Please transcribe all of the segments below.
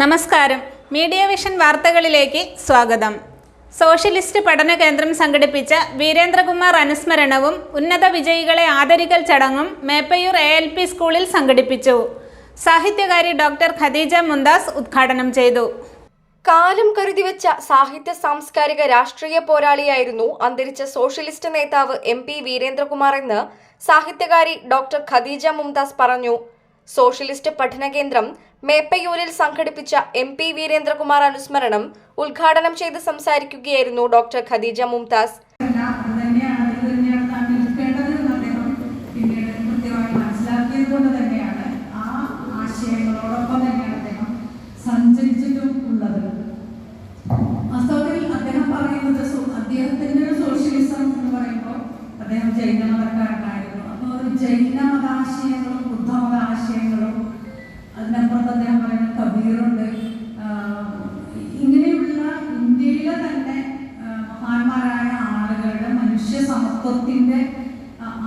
നമസ്കാരം. Media vision വാർത്തകളിലേക്ക് സ്വാഗതം. സോഷ്യലിസ്റ്റ് പഠന കേന്ദ്രം സംഘടിപ്പിച്ച വീരേന്ദ്രകുമാർ അനുസ്മരണവും ഉന്നത വിജയികളെ ആദരിക്കൽ ചടങ്ങും മേപ്പയൂർ എ എൽ പി സ്കൂളിൽ സംഘടിപ്പിച്ചു. സാഹിത്യകാരി ഡോക്ടർ ഖദീജ മുന്താസ് ഉദ്ഘാടനം ചെയ്തു. കാലം കരുതി വെച്ച സാഹിത്യ സാംസ്കാരിക രാഷ്ട്രീയ പോരാളിയായിരുന്നു അന്തരിച്ച സോഷ്യലിസ്റ്റ് നേതാവ് എം പി വീരേന്ദ്രകുമാർ എന്ന് സാഹിത്യകാരി ഡോക്ടർ ഖദീജ മുംതാസ് പറഞ്ഞു. സോഷ്യലിസ്റ്റ് പഠന കേന്ദ്രം മേപ്പയൂരിൽ സംഘടിപ്പിച്ച എം പി വീരേന്ദ്രകുമാർ അനുസ്മരണം ഉദ്ഘാടനം ചെയ്ത് സംസാരിക്കുകയായിരുന്നു ഡോക്ടർ ഖദീജ മുംതാസ്. സഞ്ചരിച്ചിട്ടും അദ്ദേഹം പറയുന്നത് അദ്ദേഹത്തിന്റെ സോഷ്യലിസം എന്ന് പറയുമ്പോൾ അദ്ദേഹം മതക്കാരനായിരുന്നു ആശയങ്ങളും ബുദ്ധമത ആശയങ്ങളും അതിനപ്പുറത്ത് അദ്ദേഹം പറയുന്ന കബീറുണ്ട്. ഇങ്ങനെയുള്ള ഇന്ത്യയിലെ തന്നെ മഹാന്മാരായ ആളുകളുടെ മനുഷ്യ സമത്വത്തിന്റെ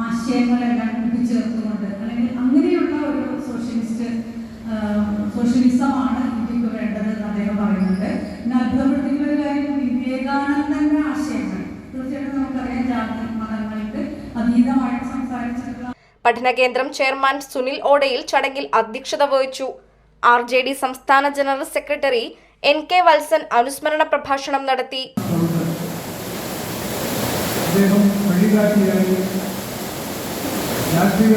ആശയങ്ങളെല്ലാം കൂട്ടിച്ചേർത്തുകൊണ്ട് അല്ലെങ്കിൽ അങ്ങനെയുള്ള ഒരു സോഷ്യലിസ്റ്റ് സോഷ്യലിസമാണ് ഇന്ത്യയ്ക്ക് വേണ്ടത് എന്ന് അദ്ദേഹം പറയുന്നുണ്ട്. പിന്നെ അത്ഭുതപ്പെടുത്തിക്കുന്ന ഒരു കാര്യം വിവേകാനന്ദന്റെ ആശയങ്ങൾ. തീർച്ചയായിട്ടും നമുക്കറിയാം ജാതി മതങ്ങൾക്ക് അതീതമായിട്ട് സംസാരിച്ചിട്ടുള്ള പഠന കേന്ദ്രം ചെയർമാൻ സുനിൽ ഓടയിൽ ചടങ്ങിൽ അധ്യക്ഷത വഹിച്ചു. ആർ ജെ ഡി സംസ്ഥാന general secretary N K Valsan അനുസ്മരണ പ്രഭാഷണം നടത്തി. അദ്ദേഹം വഴികാട്ടിയായി രാഷ്ട്രീയ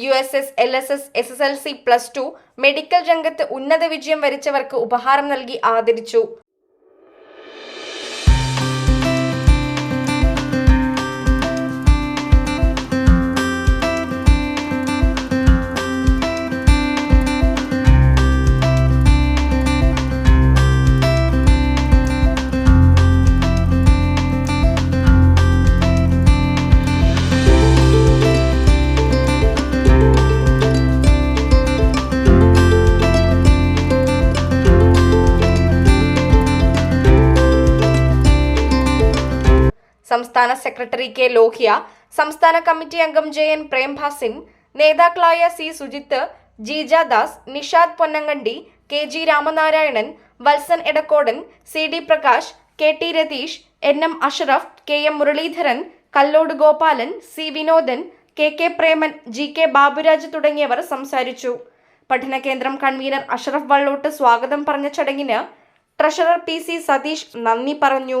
U S S L S S S S L C plus two medical രംഗത്ത് ഉന്നത വിജയം വരിച്ചവർക്ക് ഉപഹാരം നൽകി ആദരിച്ചു. സംസ്ഥാന സെക്രട്ടറി കെ ലോഹിയ സംസ്ഥാന കമ്മിറ്റി അംഗം ജെ എൻ പ്രേംഭാസിൻ നേതാക്കളായ C Sujith Jeeja Das Nishad Ponnankandi K G Ramanarayanan Valsan Edakkodan C D Prakash K T Ratheesh N M Ashraf K M Muraleedharan Kallod Gopalan C Vinodan K K Preman G K Baburaj തുടങ്ങിയവർ സംസാരിച്ചു. പഠന കേന്ദ്രം convener Ashraf Vallott സ്വാഗതം പറഞ്ഞ ചടങ്ങിന് treasurer P C Satheesh നന്ദി പറഞ്ഞു.